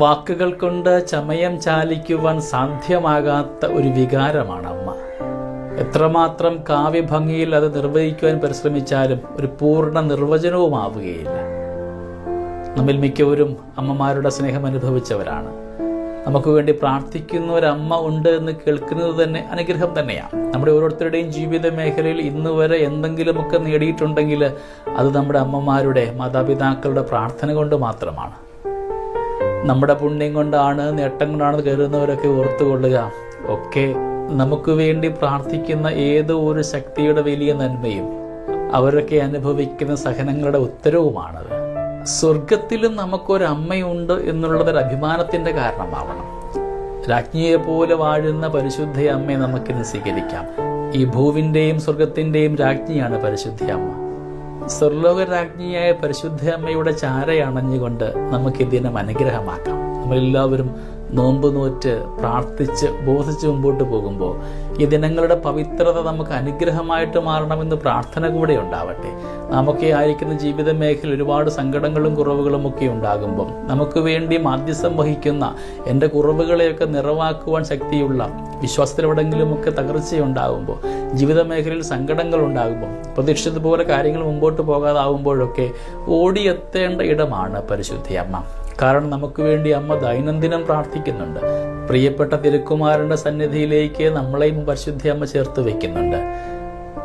വാക്കുകൾ കൊണ്ട് ചമയം ചാലിക്കുവാൻ സാധ്യമാകാത്ത ഒരു വികാരമാണ് അമ്മ എത്രമാത്രം കാവ്യഭംഗിയിൽ അത് നിർവഹിക്കുവാൻ പരിശ്രമിച്ചാലും ഒരു പൂർണ നിർവചനവും ആവുകയില്ല നമ്മിൽ മിക്കവരും അമ്മമാരുടെ സ്നേഹം അനുഭവിച്ചവരാണ്. നമുക്ക് വേണ്ടി പ്രാർത്ഥിക്കുന്ന അമ്മ ഉണ്ട് എന്ന് കേൾക്കുന്നത് തന്നെ അനുഗ്രഹം തന്നെയാണ്. നമ്മുടെ ഓരോരുത്തരുടെയും ജീവിത മേഖലയിൽ ഇന്ന് വരെ എന്തെങ്കിലുമൊക്കെ നേടിയിട്ടുണ്ടെങ്കിൽ അത് നമ്മുടെ അമ്മമാരുടെ മാതാപിതാക്കളുടെ പ്രാർത്ഥന കൊണ്ട് മാത്രമാണ്. നമ്മുടെ പുണ്യം കൊണ്ടാണ് നേട്ടം കൊണ്ടാണ് കരുതുന്നവരൊക്കെ ഓർത്തുകൊള്ളുക. ഒക്കെ നമുക്ക് വേണ്ടി പ്രാർത്ഥിക്കുന്ന ഏതോ ഒരു ശക്തിയുടെ വലിയ നന്മയും അവരൊക്കെ അനുഭവിക്കുന്ന സഹനങ്ങളുടെ ഉത്തരവുമാണത് സ്വർഗത്തിലും നമുക്കൊരമ്മയുണ്ട് എന്നുള്ളതൊരു അഭിമാനത്തിന്റെ കാരണമാവണം. രാജ്ഞിയെ പോലെ വാഴുന്ന പരിശുദ്ധ അമ്മയെ നമുക്കിന്ന് സ്വീകരിക്കാം. ഈ ഭൂവിന്റെയും സ്വർഗത്തിന്റെയും രാജ്ഞിയാണ് പരിശുദ്ധ അമ്മ സ്വർലോക രാജ്ഞിയായ പരിശുദ്ധ അമ്മയുടെ ചാരയണഞ്ഞുകൊണ്ട് നമുക്ക് ദിനം അനുഗ്രഹമാക്കാം. നമ്മളെല്ലാവരും നോമ്പ് നോറ്റ് പ്രാർത്ഥിച്ച് ബോധിച്ച് മുമ്പോട്ട് പോകുമ്പോൾ ഈ ദിനങ്ങളുടെ പവിത്രത നമുക്ക് അനുഗ്രഹമായിട്ട് മാറണമെന്ന് പ്രാർത്ഥന കൂടെ ഉണ്ടാവട്ടെ. നമുക്ക് ആയിരിക്കുന്ന ജീവിത മേഖല ഒരുപാട് സങ്കടങ്ങളും കുറവുകളും ഒക്കെ ഉണ്ടാകുമ്പം നമുക്ക് വേണ്ടി മാധ്യസ്ഥം വഹിക്കുന്ന എന്റെ കുറവുകളെയൊക്കെ നിറവാക്കുവാൻ ശക്തിയുള്ള വിശ്വാസത്തിലെവിടെങ്കിലുമൊക്കെ തകർച്ചയുണ്ടാകുമ്പോൾ ജീവിത മേഖലയിൽ സങ്കടങ്ങൾ ഉണ്ടാകുമ്പോൾ പ്രതീക്ഷിച്ചതുപോലെ കാര്യങ്ങൾ മുമ്പോട്ട് പോകാതാവുമ്പോഴൊക്കെ ഓടിയെത്തേണ്ട ഇടമാണ് പരിശുദ്ധി അമ്മ. കാരണം നമുക്ക് വേണ്ടി അമ്മ ദൈനംദിനം പ്രാർത്ഥിക്കുന്നുണ്ട്. പ്രിയപ്പെട്ട തിരുക്കുമാരന്റെ സന്നിധിയിലേക്ക് നമ്മളെയും പരിശുദ്ധി അമ്മ ചേർത്ത് വെക്കുന്നുണ്ട്.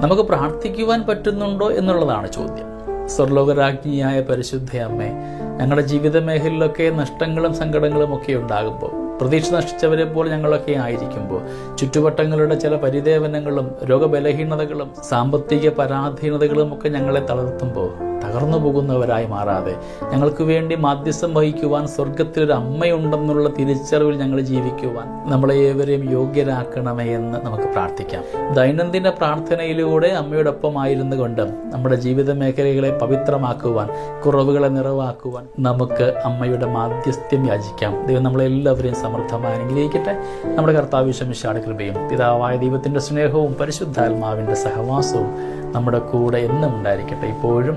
നമുക്ക് പ്രാർത്ഥിക്കുവാൻ പറ്റുന്നുണ്ടോ എന്നുള്ളതാണ് ചോദ്യം. സ്വർലോകരാജ്ഞിയായ പരിശുദ്ധ അമ്മേ ഞങ്ങളുടെ ജീവിത മേഖലയിലൊക്കെ നഷ്ടങ്ങളും സങ്കടങ്ങളും ഒക്കെ ഉണ്ടാകുമ്പോൾ പ്രതീക്ഷ നശിച്ചവരെ പോലെ ഞങ്ങളൊക്കെ ആയിരിക്കുമ്പോൾ ചുറ്റുവട്ടങ്ങളുടെ ചില പരിദേവനങ്ങളും രോഗബലഹീനതകളും സാമ്പത്തിക പരാധീനതകളും ഒക്കെ ഞങ്ങളെ തളർത്തുമ്പോൾ തകർന്നു പോകുന്നവരായി മാറാതെ ഞങ്ങൾക്ക് വേണ്ടി മാധ്യസ്ഥം വഹിക്കുവാൻ സ്വർഗത്തിൽ ഒരു അമ്മയുണ്ടെന്നുള്ള തിരിച്ചറിവിൽ ഞങ്ങൾ ജീവിക്കുവാൻ നമ്മളെ ഏവരെയും യോഗ്യരാക്കണമേ എന്ന് നമുക്ക് പ്രാർത്ഥിക്കാം. ദൈനംദിന പ്രാർത്ഥനയിലൂടെ അമ്മയോടൊപ്പമായിരുന്നു കൊണ്ട് നമ്മുടെ ജീവിത മേഖലകളെ പവിത്രമാക്കുവാൻ കുറവുകളെ നിറവാക്കുവാൻ നമുക്ക് അമ്മയുടെ മാധ്യസ്ഥ്യം യാചിക്കാം. ദൈവം നമ്മളെല്ലാവരെയും സമൃദ്ധമായി അനുഗ്രഹിക്കട്ടെ നമ്മുടെ കർത്താവിശ്വമിഷാട് കൃപയും പിതാവായ ദൈവത്തിന്റെ സ്നേഹവും പരിശുദ്ധാത്മാവിന്റെ സഹവാസവും നമ്മുടെ കൂടെ എന്നും ഉണ്ടായിരിക്കട്ടെ. ഇപ്പോഴും